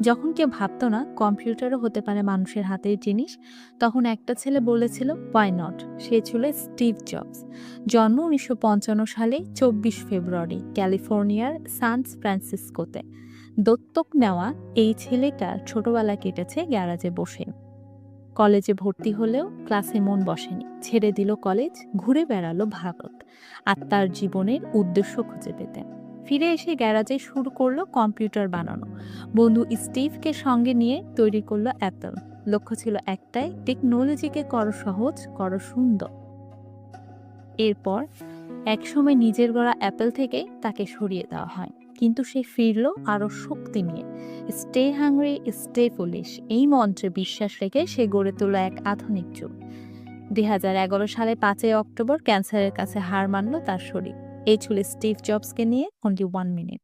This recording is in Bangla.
যখন কেউ ভাবতো না কম্পিউটারও হতে পারে মানুষের হাতের জিনিস, তখন একটা ছেলে বলেছিল ওয়াই নট সে ছিল স্টিভ জবস। জন্ম উনিশশো পঞ্চান্ন সালে, চব্বিশ ফেব্রুয়ারি, ক্যালিফোর্নিয়ার সান ফ্রান্সিসকোতে। দত্তক নেওয়া এই ছেলেটার ছোটবেলা কেটেছে গ্যারাজে বসে। কলেজে ভর্তি হলেও ক্লাসে মন বসেনি। ছেড়ে দিল কলেজ, ঘুরে বেড়ালো ভারত। আর তার জীবনের উদ্দেশ্য খুঁজে পেতে। ফিরে এসে গ্যারাজে শুরু করল কম্পিউটার বানানো। বন্ধু স্টিভকে সঙ্গে নিয়ে তৈরি করল অ্যাপেল। লক্ষ্য ছিল একটাই, টেকনোলজিকে করো সহজ, করো সুন্দর। এরপর একসময় নিজের গড়া অ্যাপেল থেকে তাকে সরিয়ে দেওয়া হয়। কিন্তু সে ফিরল আরও শক্তি নিয়ে। স্টে হাংরি, স্টে পুলিশ এই মন্ত্রে বিশ্বাস রেখে সে গড়ে তোল এক আধুনিক যুগ। দুই হাজার এগারো সালে পাঁচই অক্টোবর ক্যান্সারের কাছে হার মানল তার শরীর। এই ছিল স্টিভ জবসকে নিয়ে অনলি ওয়ান মিনিট